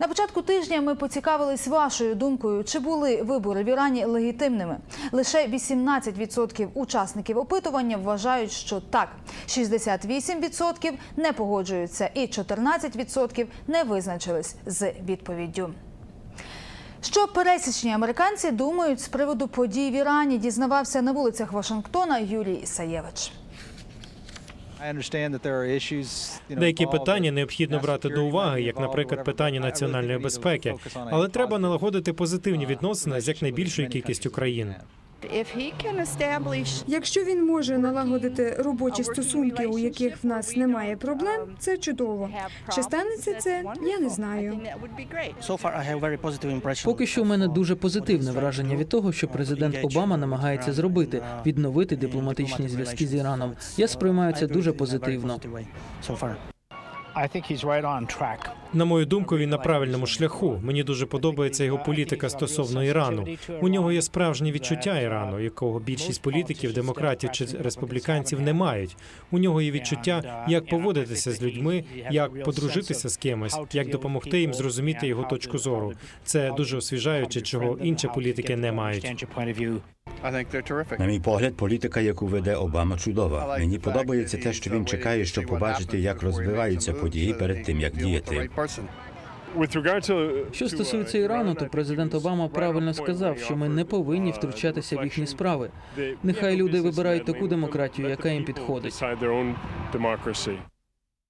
На початку тижня ми поцікавились вашою думкою, чи були вибори в Ірані легітимними. Лише 18% учасників опитування вважають, що так, 68% не погоджуються, і 14% не визначились з відповіддю. Що пересічні американці думають з приводу подій в Ірані, дізнавався на вулицях Вашингтона Юрій Ісаєвич. Деякі питання необхідно брати до уваги, як, наприклад, питання національної безпеки, але треба налагодити позитивні відносини з якнайбільшою кількістю країн. Якщо він може налагодити робочі стосунки, у яких в нас немає проблем, це чудово. Чи станеться це? Я не знаю. Поки що у мене дуже позитивне враження від того, що президент Обама намагається зробити відновити дипломатичні зв'язки з Іраном. Я сприймаю це дуже позитивно. На мою думку, він на правильному шляху. Мені дуже подобається його політика стосовно Ірану. У нього є справжнє відчуття Ірану, якого більшість політиків, демократів чи республіканців не мають. У нього є відчуття, як поводитися з людьми, як подружитися з кимось, як допомогти їм зрозуміти його точку зору. Це дуже освіжаюче, чого інші політики не мають. На мій погляд, політика, яку веде Обама, чудова. Мені подобається те, що він чекає, щоб побачити, як розвиваються події перед тим, як діяти. Що стосується Ірану, то президент Обама правильно сказав, що ми не повинні втручатися в їхні справи. Нехай люди вибирають таку демократію, яка їм підходить.